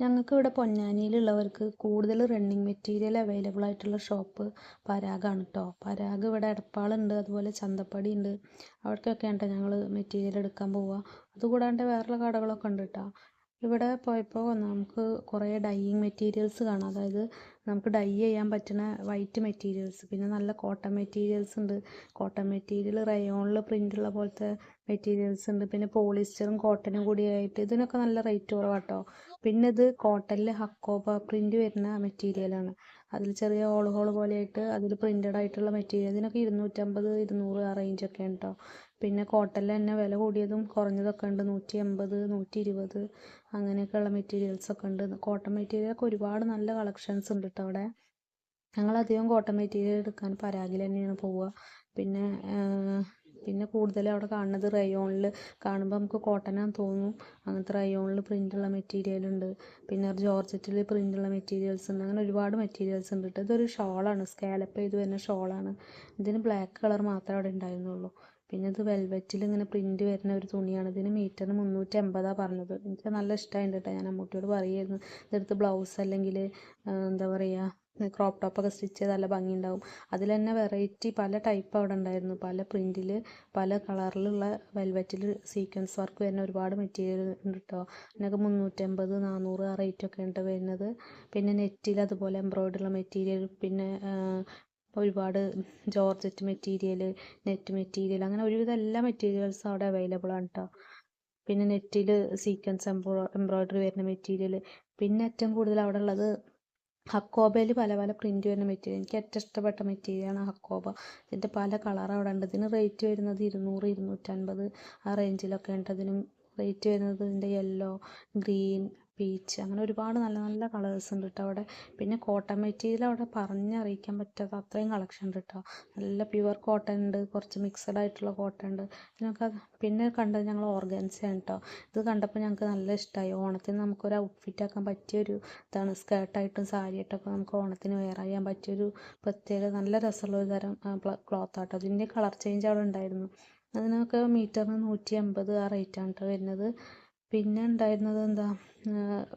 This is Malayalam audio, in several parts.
ഞങ്ങൾക്ക് ഇവിടെ പൊന്നാനിയിലുള്ളവർക്ക് കൂടുതൽ റണ്ണിങ് മെറ്റീരിയൽ അവൈലബിൾ ആയിട്ടുള്ള ഷോപ്പ് പരാഗാണ് കേട്ടോ പരാഗ് ഇവിടെ എടപ്പാളുണ്ട് അതുപോലെ ചന്തപ്പടി ഉണ്ട് അവിടേക്കൊക്കെയാണ് കേട്ടോ ഞങ്ങൾ മെറ്റീരിയൽ എടുക്കാൻ പോവുക. അതുകൂടാണ്ട് വേറെയുള്ള കടകളൊക്കെ ഉണ്ട് കേട്ടോ ഇവിടെ പോയപ്പോൾ നമുക്ക് കുറേ ഡൈയിങ് മെറ്റീരിയൽസ് കാണാം. അതായത് നമുക്ക് ഡൈ ചെയ്യാൻ പറ്റുന്ന വൈറ്റ് മെറ്റീരിയൽസ് പിന്നെ നല്ല കോട്ടൺ മെറ്റീരിയൽസ് ഉണ്ട്. കോട്ടൺ മെറ്റീരിയൽ റയോണിൽ പ്രിന്റുള്ള പോലത്തെ മെറ്റീരിയൽസ് ഉണ്ട്. പിന്നെ പോളിസ്റ്ററും കോട്ടനും കൂടിയായിട്ട് ഇതിനൊക്കെ നല്ല റേറ്റ് കുറവാട്ടോ. പിന്നെ ഇത് കോട്ടണിൽ ഹക്കോബ പ്രിന്റ് വരുന്ന മെറ്റീരിയലാണ് അതിൽ ചെറിയ ഹോൾ ഹോൾ പോലെയായിട്ട് അതിൽ പ്രിന്റഡ് ആയിട്ടുള്ള മെറ്റീരിയൽ ഇതിനൊക്കെ ഇരുന്നൂറ്റമ്പത് ഇരുന്നൂറ് ആ റേഞ്ചൊക്കെയാണ് കേട്ടോ പിന്നെ കോട്ടൺ തന്നെ വില കൂടിയതും കുറഞ്ഞതൊക്കെ ഉണ്ട് നൂറ്റി എൺപത് നൂറ്റി ഇരുപത് അങ്ങനെയൊക്കെയുള്ള മെറ്റീരിയൽസൊക്കെ ഉണ്ട്. കോട്ടൺ മെറ്റീരിയലൊക്കെ ഒരുപാട് നല്ല കളക്ഷൻസ് ഉണ്ട് കേട്ടോ അവിടെ. ഞങ്ങളധികം കോട്ടൺ മെറ്റീരിയൽ എടുക്കാൻ പരാഗിൽ തന്നെയാണ് പോവുക. പിന്നെ പിന്നെ കൂടുതൽ അവിടെ കാണുന്നത് റയോണിൽ കാണുമ്പോൾ നമുക്ക് കോട്ടനാന്ന് തോന്നും. അങ്ങനത്തെ റയോണിൽ പ്രിന്റുള്ള മെറ്റീരിയൽ ഉണ്ട്. പിന്നെ ജോർജറ്റിൽ പ്രിന്റുള്ള മെറ്റീരിയൽസ് ഉണ്ട്. അങ്ങനെ ഒരുപാട് മെറ്റീരിയൽസ് ഉണ്ട് കേട്ടോ ഇതൊരു ഷോളാണ് സ്കാലപ്പ് ചെയ്ത് വരുന്ന ഷോളാണ് ഇതിന് ബ്ലാക്ക് കളർ മാത്രമേ അവിടെ ഉണ്ടായിരുന്നുള്ളൂ. പിന്നെ ഇത് വെൽവെറ്റിൽ ഇങ്ങനെ പ്രിന്റ് വരുന്ന ഒരു തുണിയാണ്. ഇതിന് മീറ്ററിന് മുന്നൂറ്റി എൺപതാണ് പറഞ്ഞത്. എനിക്ക് നല്ല ഇഷ്ടമായിട്ടുണ്ട് കേട്ടോ ഞാൻ അമ്മൂട്ടിയോട് പറയുമായിരുന്നു ഇതെടുത്ത് ബ്ലൗസ് അല്ലെങ്കിൽ എന്താ പറയുക ക്രോപ്പ് ടോപ്പൊക്കെ സ്റ്റിച്ച് ചെയ്ത് നല്ല ഭംഗിയുണ്ടാവും. അതിൽ തന്നെ വെറൈറ്റി പല ടൈപ്പ് അവിടെ ഉണ്ടായിരുന്നു. പല പ്രിന്റിൽ പല കളറിലുള്ള വെൽവെറ്റിൽ സീക്വൻസ് വർക്ക് വരുന്ന ഒരുപാട് മെറ്റീരിയൽ ഉണ്ട് കേട്ടോ അതിനൊക്കെ മുന്നൂറ്റമ്പത് നാനൂറ് ആ റേറ്റൊക്കെ ഉണ്ട് വരുന്നത്. പിന്നെ നെറ്റിൽ അതുപോലെ എംബ്രോയിഡറി മെറ്റീരിയൽ പിന്നെ ഒരുപാട് ജോർജറ്റ് മെറ്റീരിയൽ നെറ്റ് മെറ്റീരിയൽ അങ്ങനെ ഒരുവിധം എല്ലാ മെറ്റീരിയൽസും അവിടെ അവൈലബിൾ ആണ് കേട്ടോ പിന്നെ നെറ്റിൽ സീക്വൻസ് എംബ്രോ എംബ്രോയിഡറി വരുന്ന മെറ്റീരിയൽ പിന്നെ ഏറ്റവും കൂടുതൽ അവിടെ ഉള്ളത് ഹക്കോബയിൽ പല പല പ്രിന്റ് വരുന്ന മെറ്റീരിയൽ എനിക്ക് ഏറ്റവും ഇഷ്ടപ്പെട്ട മെറ്റീരിയലാണ് ഹക്കോബ. ഇതിന്റെ പല കളർ അവിടെ ഉണ്ട്. ഇതിന് റേറ്റ് വരുന്നത് ഇരുന്നൂറ് ഇരുന്നൂറ്റൻപത് ആ റേഞ്ചിലൊക്കെ ഉണ്ട്. അതിന് റേറ്റ് വരുന്നത് ഇതിന്റെ യെല്ലോ ഗ്രീൻ പീച്ച് അങ്ങനെ ഒരുപാട് നല്ല നല്ല കളേഴ്സ് ഉണ്ട് കേട്ടോ അവിടെ. പിന്നെ കോട്ടൺ മെറ്റീരിയൽ അവിടെ പറഞ്ഞറിയിക്കാൻ പറ്റാത്ത അത്രയും കളക്ഷൻ ഉണ്ട് കേട്ടോ നല്ല പ്യുവർ കോട്ടൺ ഉണ്ട് കുറച്ച് മിക്സഡ് ആയിട്ടുള്ള കോട്ടൺ ഉണ്ട്. ഇതിനൊക്കെ പിന്നെ കണ്ടത് ഞങ്ങൾ ഓർഗൻസയാണ് കേട്ടോ ഇത് കണ്ടപ്പോൾ ഞങ്ങൾക്ക് നല്ല ഇഷ്ടമായി ഓണത്തിന് നമുക്ക് നമുക്കൊരു ഔട്ട്ഫിറ്റ് ആക്കാൻ പറ്റിയൊരു ഇതാണ്. സ്കേർട്ടായിട്ടും സാരിയായിട്ടൊക്കെ നമുക്ക് ഓണത്തിന് വെയർ ചെയ്യാൻ പറ്റിയൊരു പ്രത്യേക നല്ല രസമുള്ള ഒരു തരം ക്ലോത്ത് ആട്ടോ. അതിന്റെ കളർ ചേഞ്ച് അവിടെ ഉണ്ടായിരുന്നു. അതിനൊക്കെ മീറ്ററിന് നൂറ്റി എൺപത് ആ ആണ് കേട്ടോ വരുന്നത്. പിന്നെ ഉണ്ടായിരുന്നത് എന്താ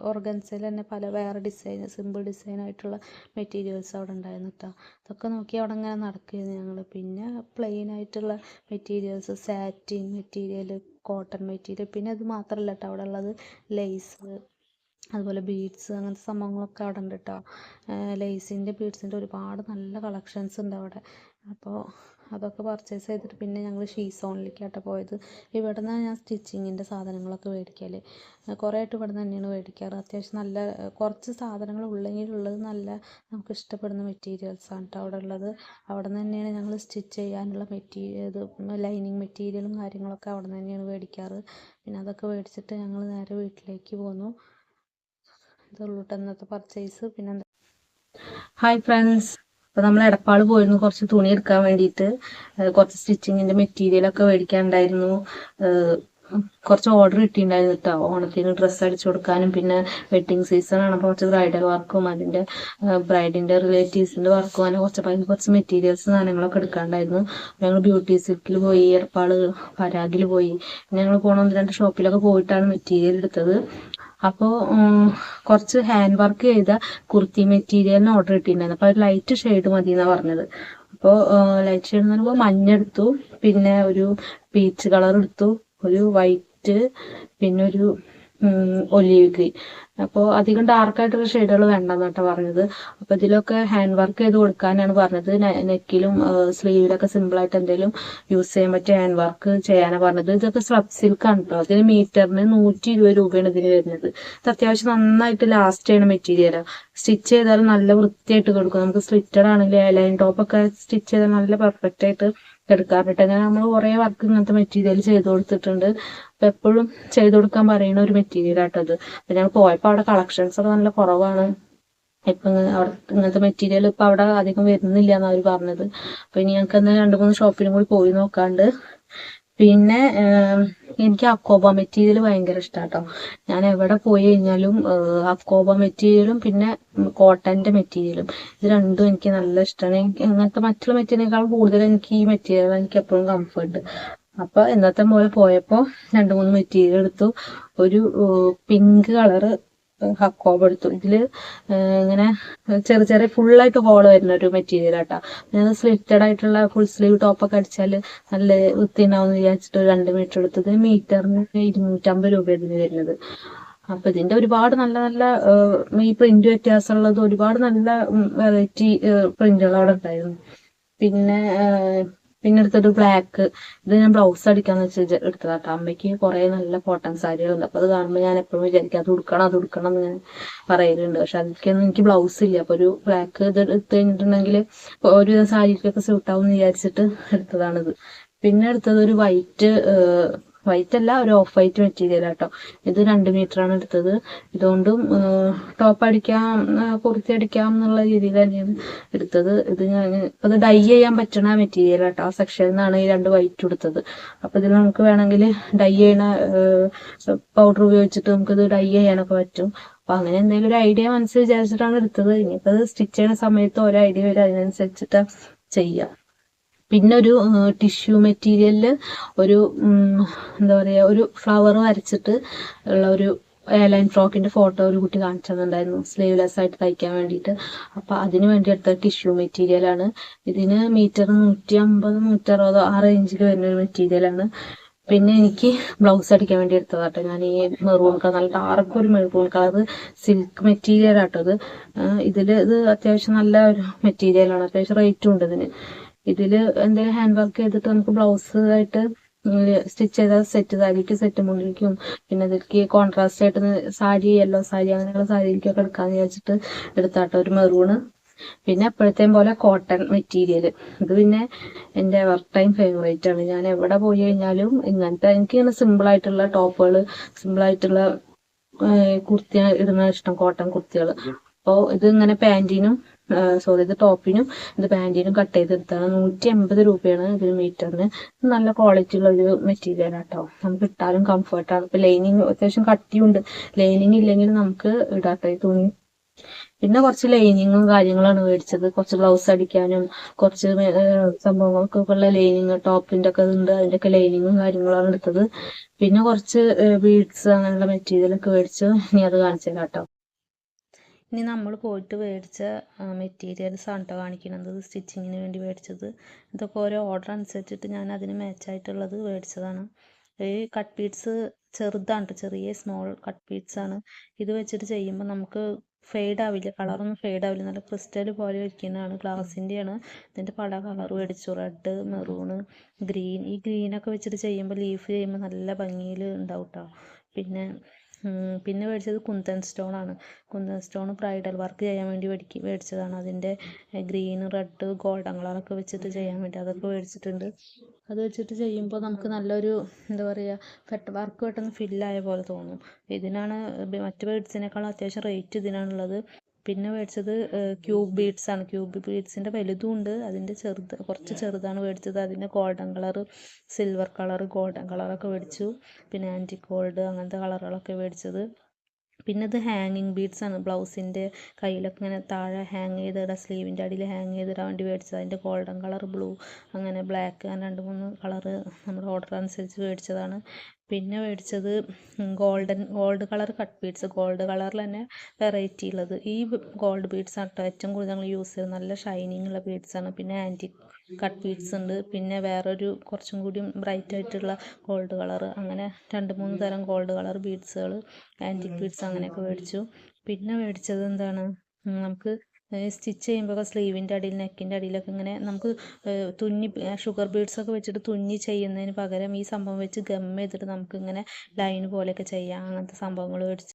ഓർഗൻസയിൽ തന്നെ പല വേറെ ഡിസൈൻ സിമ്പിൾ ഡിസൈൻ ആയിട്ടുള്ള മെറ്റീരിയൽസ് അവിടെ ഉണ്ടായിരുന്നു കേട്ടോ അതൊക്കെ നോക്കി അവിടെ ഇങ്ങനെ നടക്കുകയായിരുന്നു ഞങ്ങൾ പിന്നെ പ്ലെയിൻ ആയിട്ടുള്ള materials satin material cotton material. പിന്നെ അത് മാത്രമല്ല കേട്ടോ അവിടെ ഉള്ളത് ലേസ് അതുപോലെ ബീഡ്സ് അങ്ങനത്തെ സംഭവങ്ങളൊക്കെ അവിടെ ഉണ്ട് കേട്ടോ ലേസിന്റെ ബീഡ്സിന്റെ ഒരുപാട് നല്ല കളക്ഷൻസ് ഉണ്ട് അവിടെ. അപ്പോൾ അതൊക്കെ പർച്ചേസ് ചെയ്തിട്ട് പിന്നെ ഞങ്ങൾ ഷീസോണിലേക്കാട്ടോ പോയത്. ഇവിടെ നിന്നാണ് ഞാൻ സ്റ്റിച്ചിങ്ങിന്റെ സാധനങ്ങളൊക്കെ മേടിക്കൽ കുറേ ആയിട്ട് ഇവിടെ നിന്ന് തന്നെയാണ് മേടിക്കാറ്. അത്യാവശ്യം നല്ല കുറച്ച് സാധനങ്ങൾ ഉള്ളെങ്കിലുള്ളത് നല്ല നമുക്ക് ഇഷ്ടപ്പെടുന്ന മെറ്റീരിയൽസാണ് കേട്ടോ അവിടെ ഉള്ളത് അവിടെ നിന്ന് തന്നെയാണ് ഞങ്ങൾ സ്റ്റിച്ച് ചെയ്യാനുള്ള മെറ്റീരിയൽ ഇത് ലൈനിങ് മെറ്റീരിയലും കാര്യങ്ങളൊക്കെ അവിടെ നിന്ന് തന്നെയാണ് മേടിക്കാറ്. പിന്നെ അതൊക്കെ മേടിച്ചിട്ട് ഞങ്ങൾ നേരെ വീട്ടിലേക്ക് പോന്നു. ഇതുള്ളൂട്ടോ ഇന്നത്തെ പർച്ചേസ് പിന്നെ ഹായ് ഫ്രണ്ട്സ് അപ്പോൾ നമ്മൾ എടപ്പാൾ പോയിരുന്നു കുറച്ച് തുണി എടുക്കാൻ വേണ്ടിയിട്ട്. കുറച്ച് സ്റ്റിച്ചിങ്ങിന്റെ സ്റ്റിച്ചിങ്ങിന്റെ മെറ്റീരിയലൊക്കെ മേടിക്കാനുണ്ടായിരുന്നു. കുറച്ച് ഓർഡർ കിട്ടിയിട്ടുണ്ടായിരുന്നു കേട്ടോ ഓണത്തിന് ഡ്രസ്സ് അടിച്ചു കൊടുക്കാനും പിന്നെ വെഡിങ് സീസൺ ആണ്. അപ്പോൾ കുറച്ച് ബ്രൈഡൽ വർക്കും അതിന്റെ ബ്രൈഡിന്റെ റിലേറ്റീവ്സിന്റെ വർക്കും അങ്ങനെ കുറച്ച് കുറച്ച് മെറ്റീരിയൽസ് സാധനങ്ങളൊക്കെ എടുക്കാണ്ടായിരുന്നു ഞങ്ങൾ ബ്യൂട്ടി സിൽക്കിൽ പോയി എടപ്പാൾ പരാഗിൽ പോയി. ഞങ്ങൾ പോണ ഒന്ന് രണ്ട് ഷോപ്പിലൊക്കെ പോയിട്ടാണ് മെറ്റീരിയൽ എടുത്തത്. അപ്പോൾ കുറച്ച് ഹാൻഡ് വർക്ക് ചെയ്ത കുർത്തി മെറ്റീരിയലിന് ഓർഡർ കിട്ടിയിട്ടുണ്ടായിരുന്നു അപ്പോൾ ലൈറ്റ് ഷെയ്ഡ് മതി എന്നാണ് പറഞ്ഞത്. അപ്പോൾ ലൈറ്റ് ഷെയ്ഡ് എന്ന് പറയുമ്പോൾ മഞ്ഞ എടുത്തു പിന്നെ ഒരു പീച്ച് കളർ എടുത്തു ഒരു വൈറ്റ് പിന്നെ ഒരു ഒലിവ് ഗ്രീൻ അപ്പോൾ അധികം ഡാർക്കായിട്ടുള്ള ഷെയ്ഡുകൾ വേണ്ടെന്ന് കേട്ടോ പറഞ്ഞത്. അപ്പോൾ ഇതിലൊക്കെ ഹാൻഡ് വർക്ക് ചെയ്ത് കൊടുക്കാനാണ് പറഞ്ഞത്. നെക്കിലും സ്ലീവിലൊക്കെ സിമ്പിളായിട്ട് എന്തെങ്കിലും യൂസ് ചെയ്യാൻ പറ്റിയ ഹാൻഡ് വർക്ക് ചെയ്യാനാണ് പറഞ്ഞത്. ഇതൊക്കെ സ്ലബ് സിൽക്കാണ് കേട്ടോ അതിന് മീറ്ററിന് നൂറ്റി ഇരുപത് രൂപയാണ് ഇതിന് വരുന്നത്. ഇത് അത്യാവശ്യം നന്നായിട്ട് ലാസ്റ്റ് ചെയ്യണ മെറ്റീരിയൽ സ്റ്റിച്ച് ചെയ്താൽ നല്ല വൃത്തിയായിട്ട് കൊടുക്കും. നമുക്ക് സ്ലിറ്റഡ് ആണെങ്കിൽ ലൈൻ ടോപ്പൊക്കെ സ്റ്റിച്ച് ചെയ്താൽ നല്ല പെർഫെക്റ്റ് ആയിട്ട് എടുക്കാറുണ്ട് അങ്ങനെ നമ്മൾ കുറേ വർക്ക് ഇങ്ങനത്തെ മെറ്റീരിയൽ ചെയ്ത് കൊടുത്തിട്ടുണ്ട്. അപ്പം എപ്പോഴും ചെയ്ത് കൊടുക്കാൻ പറയുന്ന ഒരു മെറ്റീരിയൽ ആട്ടത് അപ്പം ഞങ്ങൾ പോയപ്പോൾ അവിടെ കളക്ഷൻസ് ഒക്കെ നല്ല കുറവാണ്. ഇപ്പം അവിടെ ഇങ്ങനത്തെ മെറ്റീരിയൽ ഇപ്പം അവിടെ അധികം വരുന്നില്ല എന്നാണ് അവർ പറഞ്ഞത്. അപ്പം ഇനി ഞങ്ങൾക്ക് എന്നാൽ രണ്ട് മൂന്ന് ഷോപ്പിലും കൂടി പോയി നോക്കാണ്ട്. പിന്നെ എനിക്ക് അക്കോബ മെറ്റീരിയൽ ഭയങ്കര ഇഷ്ടാട്ടോ. ഞാൻ എവിടെ പോയി കഴിഞ്ഞാലും അക്കോബ മെറ്റീരിയലും പിന്നെ കോട്ടന്റെ മെറ്റീരിയലും ഇത് രണ്ടും എനിക്ക് നല്ല ഇഷ്ടമാണ് എനിക്ക് അങ്ങനത്തെ മറ്റുള്ള മെറ്റീരിയലിനേക്കാൾ കൂടുതൽ എനിക്ക് ഈ മെറ്റീരിയൽ എനിക്ക് എപ്പോഴും കംഫർട്ട് അപ്പൊ ഇന്നത്തെ പോലെ പോയപ്പോ രണ്ട് മൂന്ന് മെറ്റീരിയൽ എടുത്തു. ഒരു പിങ്ക് കളറ് ഹക്കോബ എടുത്തു ഇതിൽ ഇങ്ങനെ ചെറിയ ചെറിയ ഫുള്ളായിട്ട് ഹോൾ വരുന്ന ഒരു മെറ്റീരിയൽ ആട്ടോ. ഞാൻ സ്ലിറ്റഡ് ആയിട്ടുള്ള ഫുൾ സ്ലീവ് ടോപ്പൊക്കെ അടിച്ചാൽ നല്ല വൃത്തിയുണ്ടാവും വിചാരിച്ചിട്ട് രണ്ട് മീറ്റർ എടുത്തത് മീറ്ററിന് ഇരുന്നൂറ്റമ്പത് രൂപ ഇതിന് വരുന്നത്. അപ്പൊ ഇതിന്റെ ഒരുപാട് നല്ല നല്ല ഈ പ്രിന്റ് വ്യത്യാസമുള്ളത് ഒരുപാട് നല്ല വെറൈറ്റി പ്രിന്റുകൾ അവിടെ ഉണ്ടായിരുന്നു. പിന്നെ പിന്നെ എടുത്തൊരു ബ്ലാക്ക് ഇത് ഞാൻ ബ്ലൗസ് അടിക്കാന്ന് വെച്ച് എടുത്തതാട്ടോ അമ്മയ്ക്ക് കുറെ നല്ല കോട്ടൺ സാരികളുണ്ട് അപ്പൊ അത് കാണുമ്പോൾ ഞാൻ എപ്പോഴും വിചാരിക്കും അത് ഉടുക്കണം അത് ഉടുക്കണം എന്ന് ഞാൻ പറയലുണ്ട്. പക്ഷെ അതിലേക്കൊന്നും എനിക്ക് ബ്ലൗസ് ഇല്ല. അപ്പൊ ഒരു ബ്ലാക്ക് ഇത് എടുത്തു കഴിഞ്ഞിട്ടുണ്ടെങ്കിൽ ഒരു സാരിക്കൊക്കെ സ്യൂട്ടാവും എന്ന് വിചാരിച്ചിട്ട് എടുത്തതാണിത്. പിന്നെ എടുത്തത് ഒരു വൈറ്റ് വൈറ്റ് അല്ല ഒരു ഓഫ് വൈറ്റ് മെറ്റീരിയൽ ആട്ടോ ഇത് രണ്ട് മീറ്റർ ആണ് എടുത്തത്. ഇതുകൊണ്ടും ടോപ്പ് അടിക്കാം കുർത്തി അടിക്കാം എന്നുള്ള രീതിയിൽ തന്നെയാണ് എടുത്തത്. ഇത് ഞാൻ അത് ഡൈ ചെയ്യാൻ പറ്റണ മെറ്റീരിയൽ ആട്ടോ ആ സെക്ഷനിൽ നിന്നാണ് ഈ രണ്ട് വൈറ്റ് എടുത്തത് അപ്പൊ ഇതിൽ നമുക്ക് വേണമെങ്കിൽ ഡൈ ചെയ്യണ പൗഡർ ഉപയോഗിച്ചിട്ട് നമുക്ക് ഇത് ഡൈ ചെയ്യാനൊക്കെ പറ്റും. അപ്പൊ അങ്ങനെ എന്തെങ്കിലും ഒരു ഐഡിയ മനസ്സിൽ വിചാരിച്ചിട്ടാണ് എടുത്തത്. ഇനിയിപ്പോ സ്റ്റിച്ച് ചെയ്യുന്ന സമയത്ത് ഒരു ഐഡിയ വരും. അതിനനുസരിച്ചിട്ട് ചെയ്യാം. പിന്നെ ഒരു ടിഷ്യൂ മെറ്റീരിയലിൽ ഒരു എന്താ പറയുക ഒരു ഫ്ലവർ വരച്ചിട്ട് ഉള്ള ഒരു എയർലൈൻ ഫ്രോക്കിന്റെ ഫോട്ടോ ഒരു കുട്ടി കാണിച്ചു സ്ലീവ്ലെസ് ആയിട്ട് തയ്ക്കാൻ വേണ്ടിയിട്ട്. അപ്പോൾ അതിന് വേണ്ടി എടുത്ത ടിഷ്യൂ മെറ്റീരിയലാണ് ഇതിന് മീറ്റർ നൂറ്റി അമ്പത് നൂറ്റി അറുപതോ ആ റേഞ്ചിൽ വരുന്ന ഒരു മെറ്റീരിയലാണ് പിന്നെ എനിക്ക് ബ്ലൗസ് അടിക്കാൻ വേണ്ടി എടുത്തതാട്ടോ. ഞാൻ ഈ മെറൂൺ കളർ നല്ല ഡാർക്ക് ഒരു മെറൂൺ കളർ സിൽക്ക് മെറ്റീരിയൽ ആട്ടോ ഇത്. ഇതിൽ ഇത് അത്യാവശ്യം നല്ല ഒരു മെറ്റീരിയലാണ് അത്യാവശ്യം റേറ്റും ഉണ്ട് ഇതിന്. ഇതിൽ എന്തെങ്കിലും ഹാൻഡ് വർക്ക് ചെയ്തിട്ട് നമുക്ക് ബ്ലൗസ് ആയിട്ട് സ്റ്റിച്ച് ചെയ്ത സെറ്റ് സാരിക്ക് സെറ്റ് മുന്നിലേക്കും പിന്നെ ഇതിലേക്ക് കോൺട്രാസ്റ്റ് ആയിട്ട് സാരി യെല്ലോ സാരി അങ്ങനെയുള്ള സാരിക്കൊക്കെ എടുക്കാന്ന് വിചാരിച്ചിട്ട് എടുത്താട്ടോ ഒരു മെറൂണ് പിന്നെ എപ്പോഴത്തെയും പോലെ കോട്ടൺ മെറ്റീരിയൽ ഇത് പിന്നെ എന്റെ വർക്ക് ടൈം ഫേവറേറ്റ് ആണ്. ഞാൻ എവിടെ പോയി കഴിഞ്ഞാലും ഇങ്ങനത്തെ എനിക്ക് ഇങ്ങനെ സിമ്പിൾ ആയിട്ടുള്ള ടോപ്പുകൾ സിമ്പിൾ ആയിട്ടുള്ള കുർത്തി ഇടുന്ന ഇഷ്ടം കോട്ടൺ കുർത്തികൾ അപ്പോൾ ഇത് ഇങ്ങനെ പാന്റിനും സോറി ഇത് ടോപ്പിനും ഇത് പാന്റിനും കട്ട് ചെയ്തെടുത്താണ് നൂറ്റി എൺപത് രൂപയാണ് ഇതിന് മീറ്ററിന്. നല്ല ക്വാളിറ്റി ഉള്ള ഒരു മെറ്റീരിയൽ ആട്ടോ നമുക്ക് ഇട്ടാലും കംഫർട്ടാണ് ഇപ്പൊ ലൈനിങ് അത്യാവശ്യം കട്ടിയുണ്ട്. ലൈനിങ് ഇല്ലെങ്കിൽ നമുക്ക് ഈ തുണി. പിന്നെ കുറച്ച് ലൈനിങ്ങും കാര്യങ്ങളാണ് മേടിച്ചത്. കുറച്ച് ബ്ലൗസ് അടിക്കാനും കുറച്ച് സംഭവങ്ങൾക്കൊക്കെ ഉള്ള ലൈനിങ് ടോപ്പിന്റെ ഒക്കെ ഉണ്ട് അതിന്റെ ഒക്കെ ലൈനിങ്ങും കാര്യങ്ങളാണ് എടുത്തത്. പിന്നെ കുറച്ച് ബീഡ്സ് അങ്ങനെയുള്ള മെറ്റീരിയൽ ഒക്കെ മേടിച്ചു ഇനി അത് കാണിച്ചു തരാം കേട്ടോ ഇനി നമ്മൾ പോയിട്ട് മേടിച്ച മെറ്റീരിയൽസ് ആണ് കേട്ടോ കാണിക്കുന്നത് സ്റ്റിച്ചിങ്ങിന് വേണ്ടി മേടിച്ചത്. ഇതൊക്കെ ഓരോ ഓർഡർ അനുസരിച്ചിട്ട് ഞാൻ അതിന് മാച്ചായിട്ടുള്ളത് മേടിച്ചതാണ്. ഈ കട്ട് പീറ്റ്സ് ചെറുതാണ് ചെറിയ സ്മോൾ കട്ട് പീറ്റ്സ് ആണ്. ഇത് വെച്ചിട്ട് ചെയ്യുമ്പോൾ നമുക്ക് ഫെയ്ഡ് ആവില്ല കളറൊന്നും ഫെയ്ഡ് ആവില്ല. നല്ല ക്രിസ്റ്റൽ പോലെ ഇരിക്കുന്നതാണ് ഗ്ലാസിന്റെയാണ് ഇതിന്റെ പല കളർ മേടിച്ചു. റെഡ് മെറൂണ് ഗ്രീൻ ഈ ഗ്രീനൊക്കെ വെച്ചിട്ട് ചെയ്യുമ്പോൾ ലീഫ് ചെയ്യുമ്പോൾ നല്ല ഭംഗിയിൽ ഉണ്ടാവും കേട്ടോ പിന്നെ പിന്നെ മേടിച്ചത് കുന്തൻ സ്റ്റോൺ ആണ്. കുന്തൻ സ്റ്റോൺ ബ്രൈഡൽ വർക്ക് ചെയ്യാൻ വേണ്ടി മേടിക്ക് മേടിച്ചതാണ്. അതിന്റെ ഗ്രീൻ റെഡ് ഗോൾഡൻ കളറൊക്കെ വെച്ചിട്ട് ചെയ്യാൻ വേണ്ടി അതൊക്കെ മേടിച്ചിട്ടുണ്ട്. അത് വെച്ചിട്ട് ചെയ്യുമ്പോൾ നമുക്ക് നല്ലൊരു എന്താ പറയുക പെട്ട വർക്ക് പെട്ടെന്ന് ഫില്ലായ പോലെ തോന്നും. ഇതിനാണ് മറ്റ് ബേഡ്സിനേക്കാളും അത്യാവശ്യം റേറ്റ് ഇതിനാണുള്ളത്. പിന്നെ മേടിച്ചത് ക്യൂബ് ബീഡ്സ് ആണ്. ക്യൂബ് ബീഡ്സിന്റെ വലുതും ഉണ്ട്. അതിന്റെ ചെറുത് കുറച്ച് ചെറുതാണ് മേടിച്ചത്. അതിന്റെ golden colour silver colour golden കളറൊക്കെ മേടിച്ചു. പിന്നെ ആന്റി ഗോൾഡ് അങ്ങനത്തെ കളറുകളൊക്കെ മേടിച്ചത്. പിന്നെ ഇത് ഹാങ്ങിങ് ബീഡ്സ് ആണ്. ബ്ലൗസിന്റെ കയ്യിലൊക്കെ ഇങ്ങനെ താഴെ ഹാങ് ചെയ്തിടാം സ്ലീവിന്റെ അടിയിൽ ഹാങ് ചെയ്തിടാൻ വേണ്ടി മേടിച്ചത്. അതിന്റെ ഗോൾഡൻ കളർ ബ്ലൂ അങ്ങനെ ബ്ലാക്ക് അങ്ങനെ രണ്ട് മൂന്ന് കളറ് നമ്മുടെ ഓർഡർ അനുസരിച്ച് മേടിച്ചതാണ്. പിന്നെ മേടിച്ചത് golden gold colour cut beads gold കളറിൽ തന്നെ വെറൈറ്റി ഉള്ളത്. ഈ ഗോൾഡ് ബീഡ്സ് ആണ് ഏറ്റവും കൂടുതൽ ഞങ്ങൾ യൂസ് ചെയ്യുന്നത്. നല്ല ഷൈനിങ് ഉള്ള ബീഡ്സ് ആണ്. പിന്നെ ആന്റിക് കട്ട് ബീഡ്സ് ഉണ്ട്. പിന്നെ വേറൊരു കുറച്ചും കൂടി ബ്രൈറ്റ് ആയിട്ടുള്ള ഗോൾഡ് കളർ അങ്ങനെ രണ്ട് മൂന്ന് തരം ഗോൾഡ് കളർ ബീഡ്സുകൾ ആന്റിക് ബീഡ്സ് അങ്ങനെയൊക്കെ മേടിച്ചു. പിന്നെ മേടിച്ചത് എന്താണ്? നമുക്ക് സ്റ്റിച്ച് ചെയ്യുമ്പോൾ സ്ലീവിന്റെ അടിയിൽ നെക്കിന്റെ അടിയിലൊക്കെ ഇങ്ങനെ നമുക്ക് തുന്നി ഷുഗർ ബീഡ്സ് ഒക്കെ വെച്ചിട്ട് തുന്നി ചെയ്യുന്നതിന് പകരം ഈ സംഭവം വെച്ച് ഗം ചെയ്തിട്ട് നമുക്ക് ഇങ്ങനെ ലൈൻ പോലെയൊക്കെ ചെയ്യാം. അങ്ങനത്തെ സംഭവങ്ങൾ മേടിച്ചു